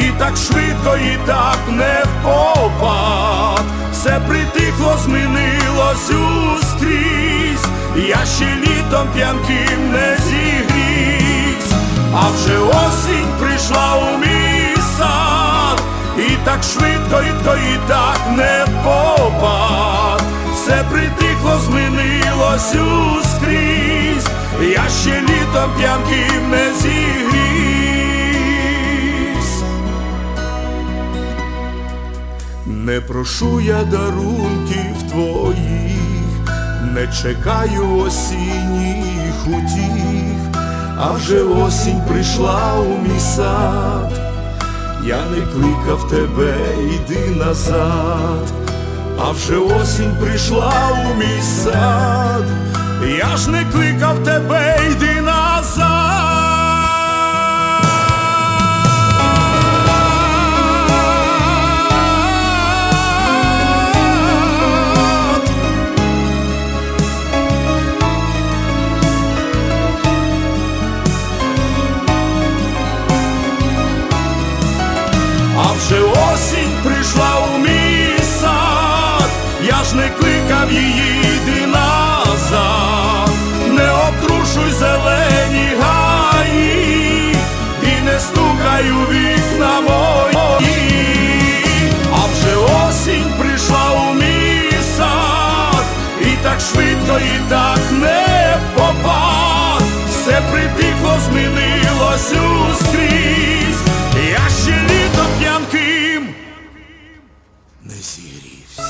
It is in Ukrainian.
і так швидко, і так не впопад. Все притихло, змінилось ускрізь, я ще літом п'янким не зігрівсь, а вже осінь прийшла у мій сад, і так швидко, і то, і так не впопад. Все притихло, змінилось ускрізь, я ще літом п'янким не зігрівсь. Не прошу я дарунків твоїх, не чекаю осінніх утіх, а вже осінь прийшла у мій сад, я не кликав тебе, йди назад, а вже осінь прийшла у мій сад, я ж не кликав тебе, вже осінь прийшла у мій сад, я ж не кликав її, йди The сирис.